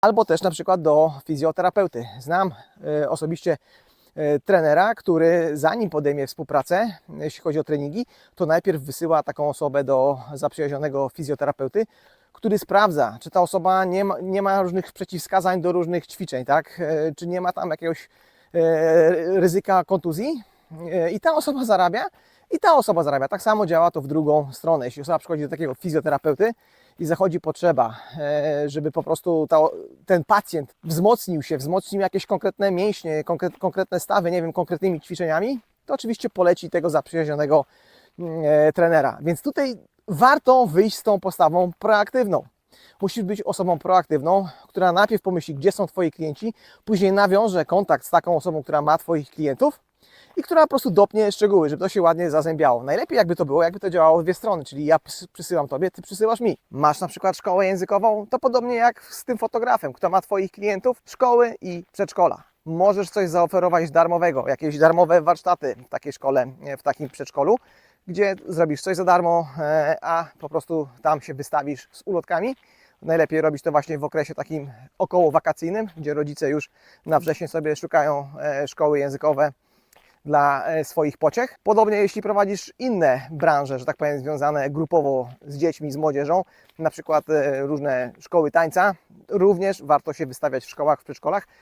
albo też na przykład do fizjoterapeuty. Znam e, osobiście e, trenera, który zanim podejmie współpracę, jeśli chodzi o treningi, to najpierw wysyła taką osobę do zaprzyjaźnionego fizjoterapeuty, który sprawdza, czy ta osoba nie ma, nie ma różnych przeciwwskazań do różnych ćwiczeń, tak? E, czy nie ma tam jakiegoś e, ryzyka kontuzji E, i ta osoba zarabia i ta osoba zarabia. Tak samo działa to w drugą stronę. Jeśli osoba przychodzi do takiego fizjoterapeuty i zachodzi potrzeba, e, żeby po prostu ta, ten pacjent wzmocnił się, wzmocnił jakieś konkretne mięśnie, konkret, konkretne stawy, nie wiem, konkretnymi ćwiczeniami, to oczywiście poleci tego zaprzyjaźnionego mm, e, trenera. Więc tutaj warto wyjść z tą postawą proaktywną. Musisz być osobą proaktywną, która najpierw pomyśli, gdzie są Twoi klienci, później nawiąże kontakt z taką osobą, która ma Twoich klientów i która po prostu dopnie szczegóły, żeby to się ładnie zazębiało. Najlepiej jakby to było, jakby to działało w dwie strony, czyli ja przy- przysyłam Tobie, Ty przysyłasz mi. Masz na przykład szkołę językową, to podobnie jak z tym fotografem, kto ma Twoich klientów, szkoły i przedszkola. Możesz coś zaoferować darmowego, jakieś darmowe warsztaty w takiej szkole, e, w takim przedszkolu, gdzie zrobisz coś za darmo, e, a po prostu tam się wystawisz z ulotkami. Najlepiej robić to właśnie w okresie takim około wakacyjnym, gdzie rodzice już na wrzesień sobie szukają e, szkoły językowe dla e, swoich pociech. Podobnie jeśli prowadzisz inne branże, że tak powiem, związane grupowo z dziećmi, z młodzieżą, na przykład e, różne szkoły tańca, również warto się wystawiać w szkołach, w przedszkolach,